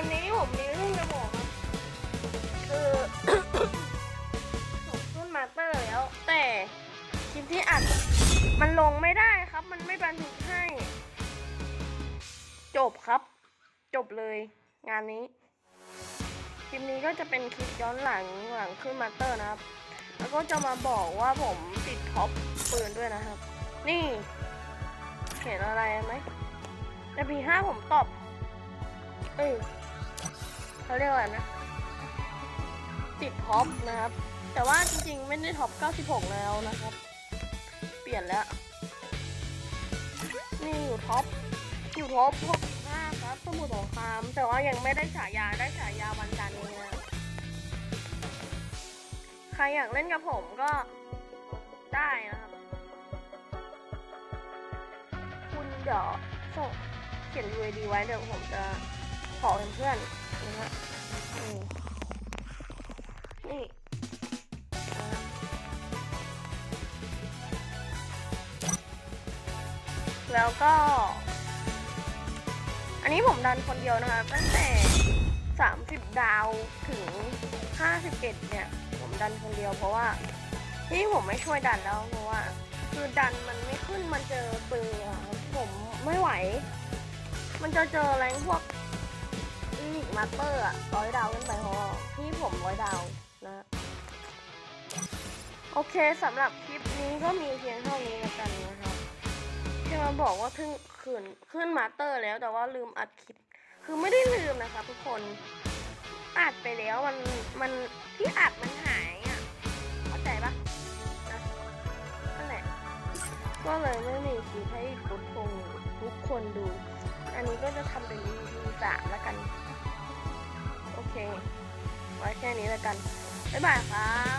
บอกครับคือผมขึ้นมาเตอร์แล้ว แต่คลิปที่อัด มันลงไม่ได้ครับ มันไม่บันทึกให้ จบครับ จบเลย งานนี้คลิปนี้ก็จะเป็นคลิปย้อนหลังหลังขึ้นมาเตอร์นะครับ แล้วก็จะมาบอกว่าผมติดท็อปปืนด้วยนะครับ นี่เห็นอะไรไหมในปีห้าผมตอบเอ้ย เขาเรียกว่าอะไรนะติดท็อปนะครับ แต่ว่าจริงๆ ไม่ได้ท็อป 96 แล้วนะครับ เปลี่ยนแล้ว นี่อยู่ท็อป อยู่ท็อป65ครับ สมุทรสงคราม แต่ว่ายังไม่ได้ฉายา ได้ฉายาวันจันทร์นี้นะใครอยากเล่นกับผมก็ได้นะครับ คุณเดี๋ยวส่งเขียน UID ไว้เดี๋ยวผมจะขอเป็นเพื่อนนะ แล้วก็ อันนี้ผมดันคนเดียวนะคะ ตั้งแต่ 30 ดาวถึง 51 เนี่ย ผมดันคนเดียวเพราะว่าที่ผมไม่ช่วยดันแล้วเพราะว่า คือดันมันไม่ขึ้นมันเจอเบอร์อผมไม่ไหว มันจะเจอแรงพวกลิกมาสเตอร์อะร้อยดาวขึ้นไปพราะว่าพี่ผมร้อยดาวนะ โอเคสำหรับคลิปนี้ก็มีเพียงเท่านี้แล้วกัน มาบอกว่าขึ้นขึ้นขึ้นมาสเตอร์แล้วแต่ว่าลืมอัดคลิป คือไม่ได้ลืมนะครับทุกคนอัดไปแล้วมันมันที่อัดมันหายอะเข้าใจปะนั่นแหละก็เลยไม่มีคลิปให้ทุกคนทุกคนดู อันนี้ก็จะทำเป็น EP สามแล้วกัน โอเค ไว้แค่นี้แล้วกันบ๊ายบายครับบ๊ายบาย